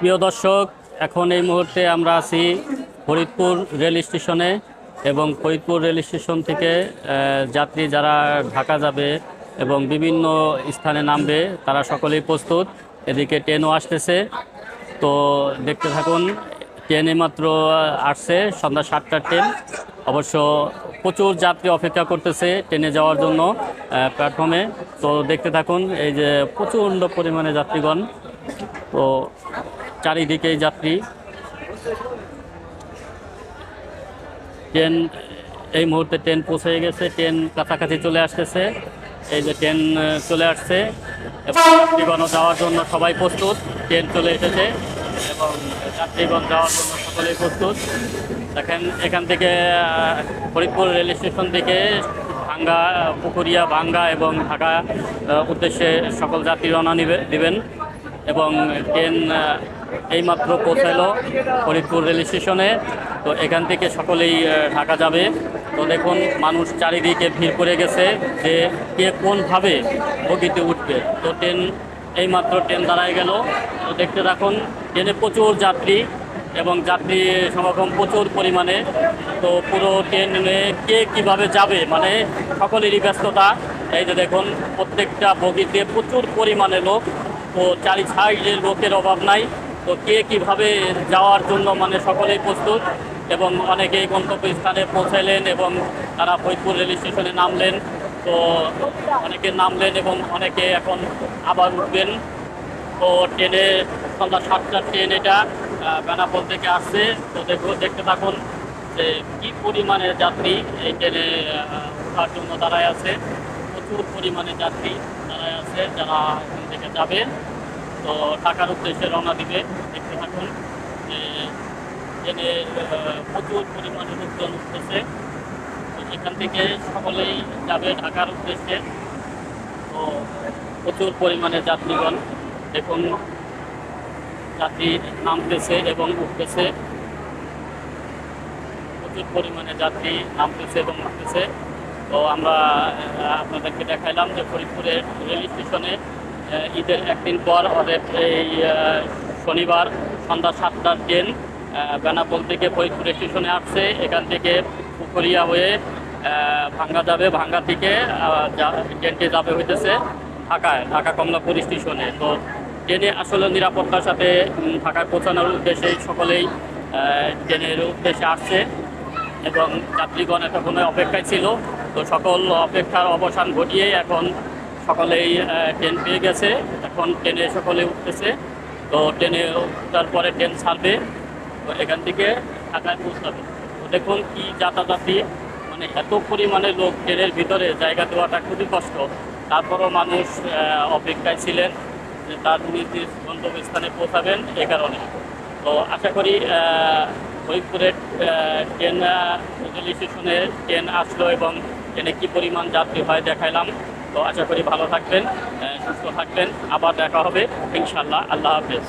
প্রিয় দর্শক, এখন এই মুহূর্তে আমরা আছি ফরিদপুর রেল স্টেশনে এবং ফরিদপুর রেল স্টেশন থেকে যাত্রী যারা ঢাকা যাবে এবং বিভিন্ন স্থানে নামবে, তারা সকলেই প্রস্তুত। এদিকে ট্রেনও আসতেছে। তো দেখতে থাকুন, ট্রেনে মাত্র আসছে সন্ধ্যা সাতটার ট্রেন। অবশ্য প্রচুর যাত্রী অপেক্ষা করতেছে ট্রেনে যাওয়ার জন্য প্ল্যাটফর্মে। তো দেখতে থাকুন, এই যে প্রচণ্ড পরিমাণে যাত্রীগণ। তো চারিদিকেই যাত্রী। ট্রেন, এই মুহূর্তে ট্রেন পৌঁছে গেছে, ট্রেন কাছাকাছি চলে আসতেছে। এই যে ট্রেন চলে আসছে এবং যাত্রীগণ যাওয়ার জন্য সবাই প্রস্তুত। ট্রেন চলে এসেছে এবং যাত্রীগণ যাওয়ার জন্য সকলেই প্রস্তুত। দেখেন, এখান থেকে ফরিদপুর রেল স্টেশন থেকে ভাঙ্গা, পুকুরিয়া, ভাঙ্গা এবং ঢাকা উদ্দেশ্যে সকল যাত্রী রওনা নিবে দিবেন। এবং ট্রেন এইমাত্র পৌঁছালো ফরিদপুর রেল স্টেশনে। তো এখান থেকে সকলেই ঢাকা যাবে। তো দেখুন, মানুষ চারিদিকে ভিড় করে গেছে যে কে কোনভাবে বগিতে উঠবে। তো ট্রেন, এইমাত্র ট্রেন দাঁড়ায় গেল। তো দেখতে থাকুন, ট্রেনে প্রচুর যাত্রী এবং যাত্রী সমাগম প্রচুর পরিমাণে। তো পুরো ট্রেনে কে কীভাবে যাবে মানে সকলেরই ব্যস্ততা। এই যে দেখুন, প্রত্যেকটা বগিতে প্রচুর পরিমাণে লোক তো চারি সাইডে লোকের অভাব নাই, তো কে কীভাবে যাওয়ার জন্য মানে সকলেই প্রস্তুত এবং অনেকেই গন্তব্যস্থানে পৌঁছালেন এবং তারা ফরিদপুর রেল স্টেশনে নামলেন। তো অনেকে নামলেন এবং অনেকে এখন আবার উঠবেন। তো ট্রেনে সন্ধ্যা সাতটার ট্রেন এটা বেনাপোল থেকে আসছে। তো দেখো, দেখতে থাকুন যে কী পরিমাণে যাত্রী এই ট্রেনে ওঠার জন্য দাঁড়ায় আছে। প্রচুর পরিমাণে যাত্রী দাঁড়ায় আছে। যারা যাবে তো ঢাকার উদ্দেশ্যে রওনা দিবে। দেখতে থাকুন যে ট্রেনে প্রচুর পরিমাণে লোকজন উঠতেছে। তো এখান থেকে সকলেই যাবে ঢাকার উদ্দেশ্যে। তো প্রচুর পরিমাণে যাত্রীগণ, দেখুন, যাত্রী নামতেছে এবং উঠতেছে। প্রচুর পরিমাণে যাত্রী নামতেছে এবং উঠতেছে। তো আমরা আপনাদেরকে দেখাইলাম যে ফরিদপুরের রেল স্টেশনে ঈদের একদিন পর অর্থাৎ এই শনিবার সন্ধ্যা সাতটার ট্রেন বেনাপোল থেকে ফরিদপুর স্টেশনে আসছে। এখান থেকে পুকুরিয়া হয়ে ভাঙ্গা যাবে, ভাঙ্গা থেকে ট্রেনটি যাবে হইতেছে ঢাকায়, ঢাকা কমলাপুর স্টেশনে। তো ট্রেনে আসলে নিরাপত্তার সাথে ঢাকায় পৌঁছানোর উদ্দেশ্যে সকলেই ট্রেনের উদ্দেশ্যে আসছে এবং যাত্রীগণ এতক্ষণ অপেক্ষায় ছিল। তো সকল অপেক্ষার অবসান ঘটিয়ে এখন সকলেই ট্রেন পেয়ে গেছে। এখন ট্রেনে সকলে উঠতেছে। তো ট্রেনে উঠার পরে ট্রেন ছাড়বে। তো এখান থেকে ঢাকায় পৌঁছাবে। তো দেখুন কি যাতায়াতি। মানে এত পরিমাণে লোক ট্রেনের ভিতরে, জায়গা দেওয়াটা খুবই কষ্ট। তারপরও মানুষ অপেক্ষায় ছিলেন যে তার নিজ নিজ গন্তব্যস্থানে পৌঁছাবেন এ কারণে। তো আশা করি ফরিদপুরের ট্রেন রেল স্টেশনে ট্রেন আসলো এবং ট্রেনে কী পরিমাণ যাত্রী হয় দেখাইলাম। তো আশা করি ভালো থাকবেন সুস্থ থাকবেন। আবার দেখা হবে ইনশাল্লাহ আল্লাহ হাফেজ।